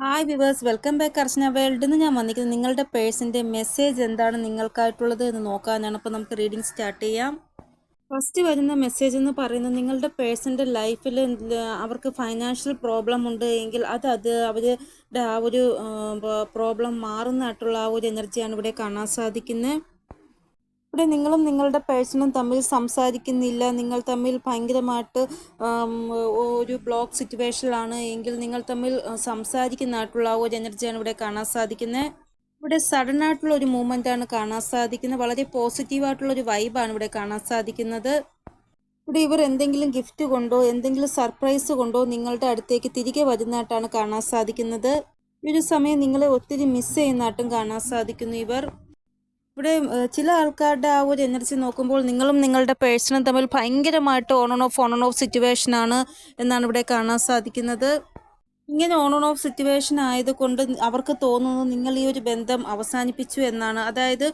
Hi viewers welcome back Archana വേൾഡിൽ നിന്ന് ഞാൻ വന്നിരിക്കുന്നത് നിങ്ങളുടെ പേഴ്സിന്റെ മെസ്സേജ് എന്താണ് നിങ്ങൾക്കായിട്ടുള്ളത് എന്ന് നോക്കാനാണ്. അപ്പോൾ നമുക്ക് റീഡിങ് സ്റ്റാർട്ട് ചെയ്യാം. ഫസ്റ്റ് വരുന്ന മെസ്സേജ് എന്ന് പറയുന്നത് നിങ്ങളുടെ പേഴ്സന്റെ ലൈഫിൽ അവർക്ക് ഫൈനാൻഷ്യൽ പ്രോബ്ലം ഉണ്ട് എങ്കിൽ അത് അത് അവരുടെ ആ ഒരു പ്രോബ്ലം മാറുന്നതായിട്ടുള്ള ആ ഒരു എനർജിയാണ് ഇവിടെ കാണാൻ സാധിക്കുന്നത് ഇവിടെ നിങ്ങളും നിങ്ങളുടെ പേഴ്സണും തമ്മിൽ സംസാരിക്കുന്നില്ല. നിങ്ങൾ തമ്മിൽ ഭയങ്കരമായിട്ട് ഒരു ബ്ലോക്ക് സിറ്റുവേഷനിലാണ് എങ്കിൽ നിങ്ങൾ തമ്മിൽ സംസാരിക്കുന്നതായിട്ടുള്ള ഒരു എനർജിയാണ് ഇവിടെ കാണാൻ സാധിക്കുന്നത് ഇവിടെ സഡൻ ആയിട്ടുള്ള ഒരു മൂവ്മെന്റ് ആണ് കാണാൻ സാധിക്കുന്നത് വളരെ പോസിറ്റീവായിട്ടുള്ള ഒരു വൈബാണ് ഇവിടെ കാണാൻ സാധിക്കുന്നത്. ഇവിടെ ഇവർ എന്തെങ്കിലും ഗിഫ്റ്റ് കൊണ്ടോ എന്തെങ്കിലും സർപ്രൈസ് കൊണ്ടോ നിങ്ങളുടെ അടുത്തേക്ക് തിരികെ വരുന്നതായിട്ടാണ് കാണാൻ സാധിക്കുന്നത്. ഈ ഒരു സമയം നിങ്ങളെ ഒത്തിരി മിസ് ചെയ്യുന്നതായിട്ടും കാണാൻ സാധിക്കുന്നു ഇവർ. ഇവിടെ ചില ആൾക്കാരുടെ ആ ഒരു എനർജി നോക്കുമ്പോൾ നിങ്ങളും നിങ്ങളുടെ പേഴ്സണും തമ്മിൽ ഭയങ്കരമായിട്ട് on on off on on off situation ആണ് എന്നാണ് ഇവിടെ കാണാൻ സാധിക്കുന്നത്. ഇങ്ങനെ ഓൺ ഓൺ ഓഫ് സിറ്റുവേഷൻ ആയതുകൊണ്ട് അവർക്ക് തോന്നുന്നു നിങ്ങൾ ഈ ഒരു ബന്ധം അവസാനിപ്പിച്ചു എന്നാണ്. അതായത്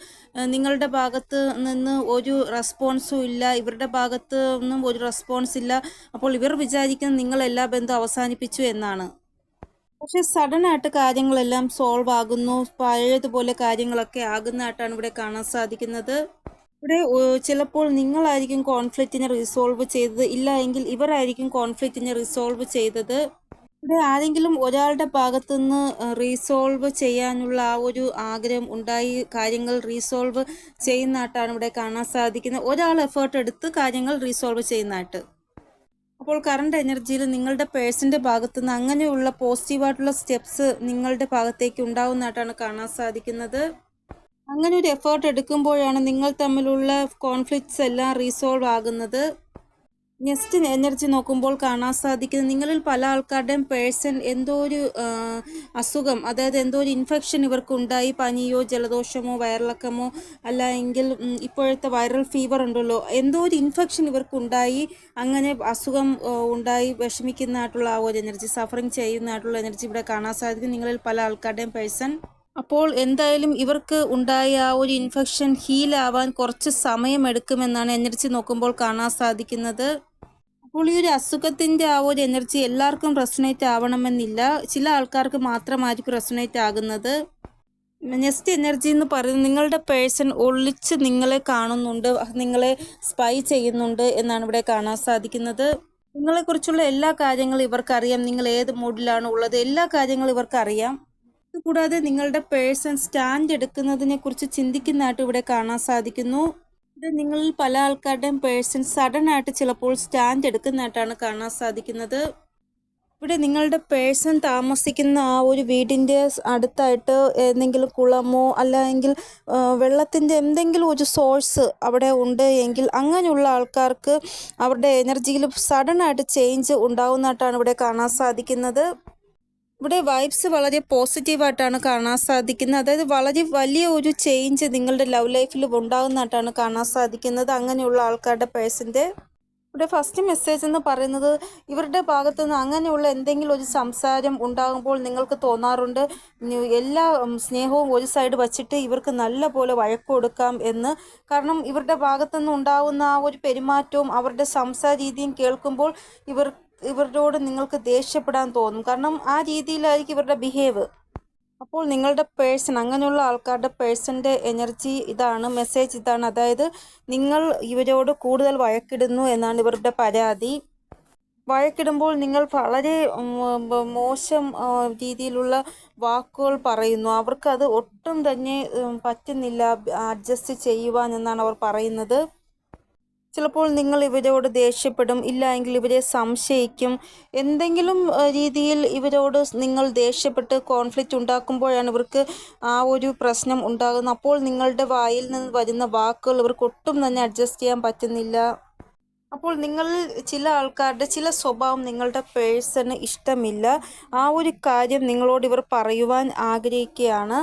നിങ്ങളുടെ ഭാഗത്ത് നിന്ന് ഒരു റെസ്പോൺസും ഇല്ല ഇവരുടെ ഭാഗത്ത് നിന്നും ഒരു റെസ്പോൺസ് ഇല്ല. അപ്പോൾ ഇവർ വിചാരിക്കുന്നത് നിങ്ങൾ എല്ലാ ബന്ധവും അവസാനിപ്പിച്ചു എന്നാണ്. പക്ഷെ സഡൻ ആയിട്ട് കാര്യങ്ങളെല്ലാം സോൾവ് ആകുന്നു. പഴയതുപോലെ കാര്യങ്ങളൊക്കെ ആകുന്നതായിട്ടാണ് ഇവിടെ കാണാൻ സാധിക്കുന്നത്. ഇവിടെ ചിലപ്പോൾ നിങ്ങളായിരിക്കും കോൺഫ്ലിക്റ്റിനെ റിസോൾവ് ചെയ്തത്. ഇല്ല എങ്കിൽ ഇവരായിരിക്കും കോൺഫ്ലിക്റ്റിനെ റിസോൾവ് ചെയ്തത്. ഇവിടെ ആരെങ്കിലും ഒരാളുടെ ഭാഗത്തുനിന്ന് റീസോൾവ് ചെയ്യാനുള്ള ആ ഒരു ആഗ്രഹം ഉണ്ടായി കാര്യങ്ങൾ റീസോൾവ് ചെയ്യുന്നതായിട്ടാണ് ഇവിടെ കാണാൻ സാധിക്കുന്നത്. ഒരാൾ എഫേർട്ട് എടുത്ത് കാര്യങ്ങൾ റീസോൾവ് ചെയ്യുന്നതായിട്ട്. അപ്പോൾ കറണ്ട് എനർജിയിൽ നിങ്ങളുടെ പേഴ്സിന്റെ ഭാഗത്തു നിന്ന് അങ്ങനെയുള്ള പോസിറ്റീവായിട്ടുള്ള സ്റ്റെപ്സ് നിങ്ങളുടെ ഭാഗത്തേക്ക് ഉണ്ടാവുന്നതായിട്ടാണ് കാണാൻ സാധിക്കുന്നത്. അങ്ങനെ ഒരു എഫേർട്ട് എടുക്കുമ്പോഴാണ് നിങ്ങൾ തമ്മിലുള്ള കോൺഫ്ലിക്ട്സ് എല്ലാം റീസോൾവ് ആകുന്നത്. നെക്സ്റ്റ് എനർജി നോക്കുമ്പോൾ കാണാൻ സാധിക്കുന്നത് നിങ്ങളിൽ പല ആൾക്കാരുടെയും പേഴ്സൺ എന്തോ ഒരു അസുഖം അതായത് എന്തോ ഒരു ഇൻഫെക്ഷൻ ഇവർക്ക് ഉണ്ടായി പനിയോ ജലദോഷമോ വയറിളക്കമോ അല്ല എങ്കിൽ ഉം, ഇപ്പോഴത്തെ വൈറൽ ഫീവർ ഉണ്ടല്ലോ. എന്തോ ഒരു ഇൻഫെക്ഷൻ ഇവർക്ക് ഉണ്ടായി അങ്ങനെ അസുഖം ഉണ്ടായി വിഷമിക്കുന്നതായിട്ടുള്ള ആ ഒരു എനർജി സഫറിങ് ചെയ്യുന്നതായിട്ടുള്ള എനർജി ഇവിടെ കാണാൻ സാധിക്കും നിങ്ങളിൽ പല ആൾക്കാരുടെയും പേഴ്സൺ. അപ്പോൾ എന്തായാലും ഇവർക്ക് ഉണ്ടായ ആ ഒരു ഇൻഫെക്ഷൻ ഹീലാവാൻ കുറച്ച് സമയമെടുക്കുമെന്നാണ് എനർജി നോക്കുമ്പോൾ കാണാൻ സാധിക്കുന്നത്. അപ്പോൾ ഈ ഒരു അസുഖത്തിന്റെ ആ ഒരു എനർജി എല്ലാവർക്കും റെസണേറ്റ് ആവണമെന്നില്ല. ചില ആൾക്കാർക്ക് മാത്രമായിരിക്കും റെസണേറ്റ് ആകുന്നത്. നെസ്റ്റ് എനർജി എന്ന് പറയുന്നത് നിങ്ങളുടെ പേഴ്സൺ ഒളിച്ച് നിങ്ങളെ കാണുന്നുണ്ട് നിങ്ങളെ സ്പൈ ചെയ്യുന്നുണ്ട് എന്നാണ് ഇവിടെ കാണാൻ സാധിക്കുന്നത്. നിങ്ങളെക്കുറിച്ചുള്ള എല്ലാ കാര്യങ്ങളും ഇവർക്കറിയാം. നിങ്ങൾ ഏത് മൂഡിലാണ് ഉള്ളത്? എല്ലാ കാര്യങ്ങളും ഇവർക്കറിയാം. കൂടാതെ നിങ്ങളുടെ പേഴ്സൺ സ്റ്റാൻഡ് എടുക്കുന്നതിനെ കുറിച്ച് ചിന്തിക്കുന്നതായിട്ട് ഇവിടെ കാണാൻ സാധിക്കുന്നു. നിങ്ങളിൽ പല ആൾക്കാരുടെയും പേഴ്സൺ സഡൻ ആയിട്ട് ചിലപ്പോൾ സ്റ്റാൻഡ് എടുക്കുന്നതായിട്ടാണ് കാണാൻ സാധിക്കുന്നത്. ഇവിടെ നിങ്ങളുടെ പേഴ്സൺ താമസിക്കുന്ന ആ ഒരു വീടിന്റെ അടുത്തായിട്ട് എന്തെങ്കിലും കുളമോ അല്ലെങ്കിൽ വെള്ളത്തിന്റെ എന്തെങ്കിലും ഒരു സോഴ്സ് അവിടെ ഉണ്ട് എങ്കിൽ അങ്ങനെയുള്ള ആൾക്കാർക്ക് അവരുടെ എനർജിയിൽ സഡൻ ആയിട്ട് ചേഞ്ച് ഉണ്ടാകുന്നതായിട്ടാണ് ഇവിടെ കാണാൻ സാധിക്കുന്നത്. ഇവിടെ വൈബ്സ് വളരെ പോസിറ്റീവായിട്ടാണ് കാണാൻ സാധിക്കുന്നത്. അതായത് വളരെ വലിയ ഒരു ചേഞ്ച് നിങ്ങളുടെ ലവ് ലൈഫിൽ ഉണ്ടാകുന്നതായിട്ടാണ് കാണാൻ സാധിക്കുന്നത്. അങ്ങനെയുള്ള ആൾക്കാരുടെ പേഴ്സന്റെ ഇവിടെ ഫസ്റ്റ് മെസ്സേജ് എന്ന് പറയുന്നത് ഇവരുടെ ഭാഗത്തു നിന്ന് അങ്ങനെയുള്ള എന്തെങ്കിലും ഒരു സംസാരം ഉണ്ടാകുമ്പോൾ നിങ്ങൾക്ക് തോന്നാറുണ്ട്. എല്ലാ സ്നേഹവും ഒരു സൈഡ് വച്ചിട്ട് ഇവർക്ക് നല്ല പോലെ വഴക്ക് കൊടുക്കാം എന്ന്. കാരണം ഇവരുടെ ഭാഗത്തു നിന്ന് ഉണ്ടാകുന്ന ആ ഒരു പെരുമാറ്റവും അവരുടെ സംസാര രീതിയും കേൾക്കുമ്പോൾ ഇവർ ഇവരോട് നിങ്ങൾക്ക് ദേഷ്യപ്പെടാൻ തോന്നും. കാരണം ആ രീതിയിലായിരിക്കും ഇവരുടെ ബിഹേവ് അപ്പോൾ നിങ്ങളുടെ പേഴ്സൺ അങ്ങനെയുള്ള ആൾക്കാരുടെ പേഴ്സന്റെ എനർജി ഇതാണ് മെസ്സേജ് ഇതാണ്. അതായത് നിങ്ങൾ ഇവരോട് കൂടുതൽ വഴക്കിടുന്നു എന്നാണ് ഇവരുടെ പരാതി. വഴക്കിടുമ്പോൾ നിങ്ങൾ വളരെ മോശം രീതിയിലുള്ള വാക്കുകൾ പറയുന്നു. അവർക്കത് ഒട്ടും തന്നെ പറ്റുന്നില്ല അഡ്ജസ്റ്റ് ചെയ്യുവാൻ എന്നാണ് അവർ പറയുന്നത്. ചിലപ്പോൾ നിങ്ങൾ ഇവരോട് ദേഷ്യപ്പെടും ഇല്ല എങ്കിൽ ഇവരെ സംശയിക്കും. എന്തെങ്കിലും രീതിയിൽ ഇവരോട് നിങ്ങൾ ദേഷ്യപ്പെട്ട് കോൺഫ്ലിക്റ്റ് ഉണ്ടാക്കുമ്പോഴാണ് ഇവർക്ക് ആ ഒരു പ്രശ്നം ഉണ്ടാകുന്നത്. അപ്പോൾ നിങ്ങളുടെ വായിൽ നിന്ന് വരുന്ന വാക്കുകൾ ഇവർക്ക് ഒട്ടും തന്നെ അഡ്ജസ്റ്റ് ചെയ്യാൻ പറ്റുന്നില്ല. അപ്പോൾ നിങ്ങൾ ചില ആൾക്കാരുടെ ചില സ്വഭാവം നിങ്ങളുടെ പേഴ്സണ് ഇഷ്ടമില്ല. ആ ഒരു കാര്യം നിങ്ങളോട് ഇവർ പറയുവാൻ ആഗ്രഹിക്കുകയാണ്.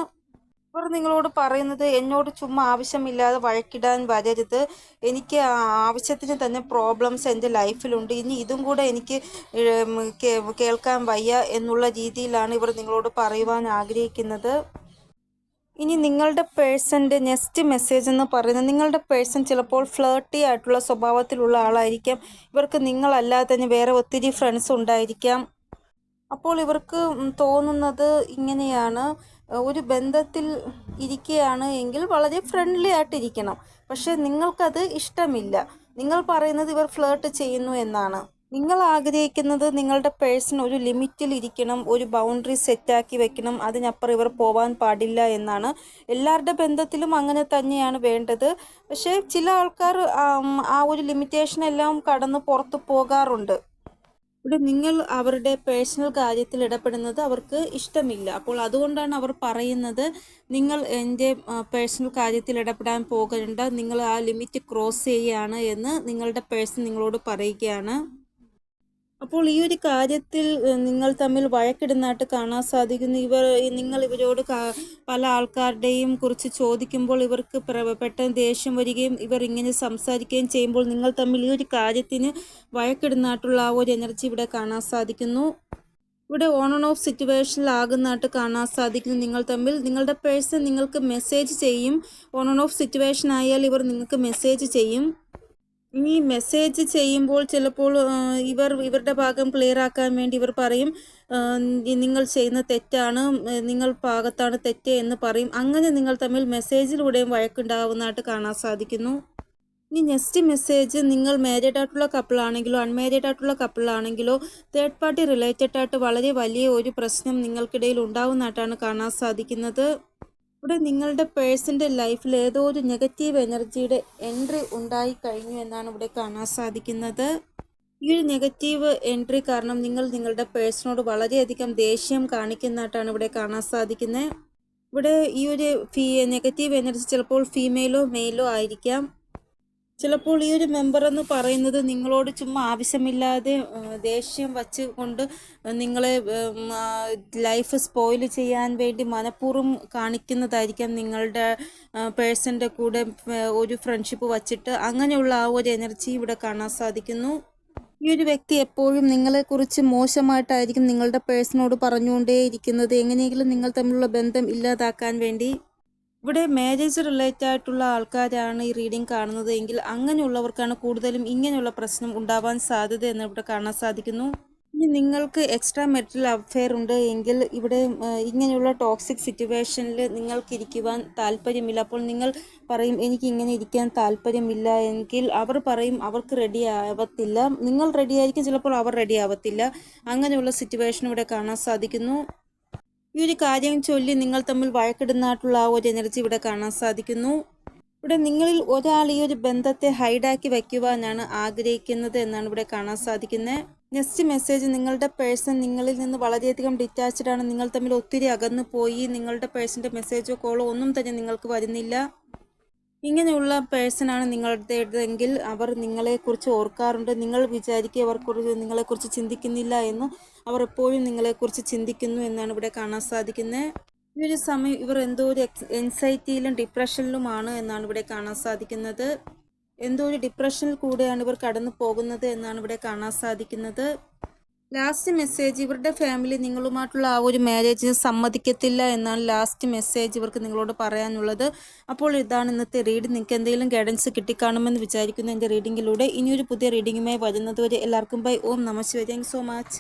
ഇവർ നിങ്ങളോട് പറയുന്നത് എന്നോട് ചുമ്മാ ആവശ്യമില്ലാതെ വഴക്കിടാൻ വരരുത്. എനിക്ക് ആവശ്യത്തിന് തന്നെ പ്രോബ്ലംസ് എന്റെ ലൈഫിലുണ്ട് ഇനി ഇതും കൂടെ എനിക്ക് കേൾക്കാൻ വയ്യ എന്നുള്ള രീതിയിലാണ് ഇവർ നിങ്ങളോട് പറയുവാൻ ആഗ്രഹിക്കുന്നത്. ഇനി നിങ്ങളുടെ പേഴ്സന്റെ നെക്സ്റ്റ് മെസ്സേജ് എന്ന് പറയുന്നത് നിങ്ങളുടെ പേഴ്സൺ ചിലപ്പോൾ ഫ്ലേർട്ടി ആയിട്ടുള്ള സ്വഭാവത്തിലുള്ള ആളായിരിക്കാം. ഇവർക്ക് നിങ്ങളല്ലാതെ തന്നെ വേറെ ഒത്തിരി ഫ്രണ്ട്സ് ഉണ്ടായിരിക്കാം. അപ്പോൾ ഇവർക്ക് തോന്നുന്നത് ഇങ്ങനെയാണ്. ഒരു ബന്ധത്തിൽ ഇരിക്കുകയാണ് എങ്കിൽ വളരെ ഫ്രണ്ട്ലി ആയിട്ടിരിക്കണം. പക്ഷേ നിങ്ങൾക്കത് ഇഷ്ടമില്ല. നിങ്ങൾ പറയുന്നത് ഇവർ ഫ്ലേർട്ട് ചെയ്യുന്നു എന്നാണ്. നിങ്ങൾ ആഗ്രഹിക്കുന്നത് നിങ്ങളുടെ പേഴ്സൺ ഒരു ലിമിറ്റിൽ ഇരിക്കണം ഒരു ബൗണ്ടറി സെറ്റാക്കി വെക്കണം അതിനപ്പുറം ഇവർ പോവാൻ പാടില്ല എന്നാണ്. എല്ലാവരുടെ ബന്ധത്തിലും അങ്ങനെ തന്നെയാണ് വേണ്ടത്. പക്ഷേ ചില ആൾക്കാർ ആ ഒരു ലിമിറ്റേഷൻ എല്ലാം കടന്ന് പുറത്ത് പോകാറുണ്ട്. ഇവിടെ നിങ്ങൾ അവരുടെ പേഴ്സണൽ കാര്യത്തിൽ ഇടപെടുന്നത് അവർക്ക് ഇഷ്ടമില്ല. അപ്പോൾ അതുകൊണ്ടാണ് അവർ പറയുന്നത് നിങ്ങൾ എന്റെ പേഴ്സണൽ കാര്യത്തിൽ ഇടപെടാൻ പോകേണ്ട. നിങ്ങൾ ആ ലിമിറ്റ് ക്രോസ് ചെയ്യുകയാണ് എന്ന് നിങ്ങളുടെ പേഴ്സൺ നിങ്ങളോട് പറയുകയാണ്. അപ്പോൾ ഈ ഒരു കാര്യത്തിൽ നിങ്ങൾ തമ്മിൽ വഴക്കിടുന്നതായിട്ട് കാണാൻ സാധിക്കുന്നു. ഇവർ നിങ്ങൾ ഇവരോട് പല ആൾക്കാരുടെയും കുറിച്ച് ചോദിക്കുമ്പോൾ ഇവർക്ക് പെട്ടെന്ന് ദേഷ്യം വരികയും ഇവർ ഇങ്ങനെ സംസാരിക്കുകയും ചെയ്യുമ്പോൾ നിങ്ങൾ തമ്മിൽ ഈ ഒരു കാര്യത്തിന് വഴക്കിടുന്നതായിട്ടുള്ള ആ ഒരു എനർജി ഇവിടെ കാണാൻ സാധിക്കുന്നു. ഇവിടെ ഓൺ ആൻഡ് ഓഫ് സിറ്റുവേഷനിലാകുന്നതായിട്ട് കാണാൻ സാധിക്കുന്നു. നിങ്ങൾ തമ്മിൽ നിങ്ങളുടെ പേഴ്സൺ നിങ്ങൾക്ക് മെസ്സേജ് ചെയ്യും. ഓൺ ആൻഡ് ഓഫ് സിറ്റുവേഷൻ ആയാൽ ഇവർ നിങ്ങൾക്ക് മെസ്സേജ് ചെയ്യും. ഇനി മെസ്സേജ് ചെയ്യുമ്പോൾ ചിലപ്പോൾ ഇവർ ഇവരുടെ ഭാഗം ക്ലിയർ ആക്കാൻ വേണ്ടി ഇവർ പറയും നിങ്ങൾ ചെയ്യുന്ന തെറ്റാണ് നിങ്ങൾ ഭാഗത്താണ് തെറ്റ് എന്ന് പറയും. അങ്ങനെ നിങ്ങൾ തമ്മിൽ മെസ്സേജിലൂടെയും വഴക്കുണ്ടാവുന്നതായിട്ട് കാണാൻ സാധിക്കുന്നു. ഇനി നെക്സ്റ്റ് മെസ്സേജ് നിങ്ങൾ മാരീഡ് ആയിട്ടുള്ള കപ്പിളാണെങ്കിലോ അൺമാരീഡ് ആയിട്ടുള്ള കപ്പിളാണെങ്കിലോ തേർഡ് പാർട്ടി റിലേറ്റഡ് ആയിട്ട് വളരെ വലിയ ഒരു പ്രശ്നം നിങ്ങൾക്കിടയിൽ ഉണ്ടാവുന്നതായിട്ടാണ് കാണാൻ സാധിക്കുന്നത്. ഇവിടെ നിങ്ങളുടെ പേഴ്സന്റെ ലൈഫിൽ ഏതോ ഒരു നെഗറ്റീവ് എനർജിയുടെ എൻട്രി ഉണ്ടായി കഴിഞ്ഞു എന്നാണ് ഇവിടെ കാണാൻ സാധിക്കുന്നത്. ഈ ഒരു നെഗറ്റീവ് എൻട്രി കാരണം നിങ്ങൾ നിങ്ങളുടെ പേഴ്സണോട് വളരെയധികം ദേഷ്യം കാണിക്കുന്നതായിട്ടാണ് ഇവിടെ കാണാൻ സാധിക്കുന്നത്. ഇവിടെ ഈ ഒരു ഫീ നെഗറ്റീവ് എനർജി ചിലപ്പോൾ ഫീമെയിലോ മെയിലോ ആയിരിക്കാം. ചിലപ്പോൾ ഈ ഒരു മെമ്പർ എന്ന് പറയുന്നത് നിങ്ങളോട് ചുമ്മാ ആവശ്യമില്ലാതെ ദേഷ്യം വച്ച് കൊണ്ട് നിങ്ങളെ ലൈഫ് സ്പോയിൽ ചെയ്യാൻ വേണ്ടി മനഃപൂർവം കാണിക്കുന്നതായിരിക്കാം നിങ്ങളുടെ പേഴ്സന്റെ കൂടെ ഒരു ഫ്രണ്ട്ഷിപ്പ് വച്ചിട്ട്. അങ്ങനെയുള്ള ആ ഒരു എനർജി ഇവിടെ കാണാൻ സാധിക്കുന്നു. ഈ ഒരു വ്യക്തി എപ്പോഴും നിങ്ങളെക്കുറിച്ച് മോശമായിട്ടായിരിക്കും നിങ്ങളുടെ പേഴ്സണോട് പറഞ്ഞുകൊണ്ടേയിരിക്കുന്നത്. എങ്ങനെയെങ്കിലും നിങ്ങൾ തമ്മിലുള്ള ബന്ധം ഇല്ലാതാക്കാൻ വേണ്ടി ഇവിടെ മാരേജ് റിലേറ്റഡ് ആയിട്ടുള്ള ആൾക്കാരാണ് ഈ റീഡിംഗ് കാണുന്നത് എങ്കിൽ അങ്ങനെയുള്ളവർക്കാണ് കൂടുതലും ഇങ്ങനെയുള്ള പ്രശ്നം ഉണ്ടാവാൻ സാധ്യത എന്ന് ഇവിടെ കാണാൻ സാധിക്കുന്നു. ഇനി നിങ്ങൾക്ക് എക്സ്ട്രാ മെറ്റൽ അഫെയർ ഉണ്ട് എങ്കിൽ ഇവിടെ ഇങ്ങനെയുള്ള ടോക്സിക് സിറ്റുവേഷനിൽ നിങ്ങൾക്ക് ഇരിക്കുവാൻ താല്പര്യമില്ല. അപ്പോൾ നിങ്ങൾ പറയും എനിക്ക് ഇങ്ങനെ ഇരിക്കാൻ താല്പര്യമില്ല എങ്കിൽ അവർ പറയും അവർക്ക് റെഡി ആവത്തില്ല. നിങ്ങൾ റെഡി ആയിരിക്കും ചിലപ്പോൾ അവർ റെഡി ആവത്തില്ല. അങ്ങനെയുള്ള സിറ്റുവേഷൻ ഇവിടെ കാണാൻ സാധിക്കുന്നു. ഈ ഒരു കാര്യം ചൊല്ലി നിങ്ങൾ തമ്മിൽ വഴക്കിടുന്നതായിട്ടുള്ള ആ ഒരു എനർജി ഇവിടെ കാണാൻ സാധിക്കുന്നു. ഇവിടെ നിങ്ങളിൽ ഒരാൾ ഈ ഒരു ബന്ധത്തെ ഹൈഡാക്കി വയ്ക്കുവാനാണ് ആഗ്രഹിക്കുന്നത് എന്നാണ് ഇവിടെ കാണാൻ സാധിക്കുന്നത് നെക്സ്റ്റ് മെസ്സേജ് നിങ്ങളുടെ പേഴ്സൺ നിങ്ങളിൽ നിന്ന് വളരെയധികം ഡിറ്റാച്ച്ഡ് ആണ്. നിങ്ങൾ തമ്മിൽ ഒത്തിരി അകന്നു പോയി നിങ്ങളുടെ പേഴ്സന്റെ മെസ്സേജോ കോളോ ഒന്നും തന്നെ നിങ്ങൾക്ക് വരുന്നില്ല. ഇങ്ങനെയുള്ള പേഴ്സണാണ് നിങ്ങളുടേതെങ്കിൽ അവർ നിങ്ങളെക്കുറിച്ച് ഓർക്കാറുണ്ട്. നിങ്ങൾ വിചാരിക്കുക അവർക്കുറിച്ച് നിങ്ങളെക്കുറിച്ച് ചിന്തിക്കുന്നില്ല എന്ന് അവർ എപ്പോഴും നിങ്ങളെക്കുറിച്ച് ചിന്തിക്കുന്നു എന്നാണ് ഇവിടെ കാണാൻ സാധിക്കുന്നത്. ഈ ഒരു സമയം ഇവർ എന്തോ ഒരു എൻസൈറ്റിയിലും ഡിപ്രഷനിലുമാണ് എന്നാണ് ഇവിടെ കാണാൻ സാധിക്കുന്നത്. എന്തോ ഒരു ഡിപ്രഷനിൽ കൂടെയാണ് ഇവർ കടന്നു പോകുന്നത് എന്നാണ് ഇവിടെ കാണാൻ സാധിക്കുന്നത്. ലാസ്റ്റ് മെസ്സേജ് ഇവരുടെ ഫാമിലി നിങ്ങളുമായിട്ടുള്ള ആ ഒരു മാരേജിന് സമ്മതിക്കത്തില്ല എന്നാണ് ലാസ്റ്റ് മെസ്സേജ് ഇവർക്ക് നിങ്ങളോട് പറയാനുള്ളത്. അപ്പോൾ ഇതാണ് ഇന്നത്തെ റീഡ് നിങ്ങൾക്ക് എന്തെങ്കിലും ഗൈഡൻസ് കിട്ടിക്കാണുമെന്ന് വിചാരിക്കുന്നു എന്റെ റീഡിങ്ങിലൂടെ ഇനിയൊരു പുതിയ റീഡിങ്ങുമായി വരുന്നതുവരെ എല്ലാവർക്കും ബൈ ഓം നമസ്വേ താങ്ക് സോ മച്ച്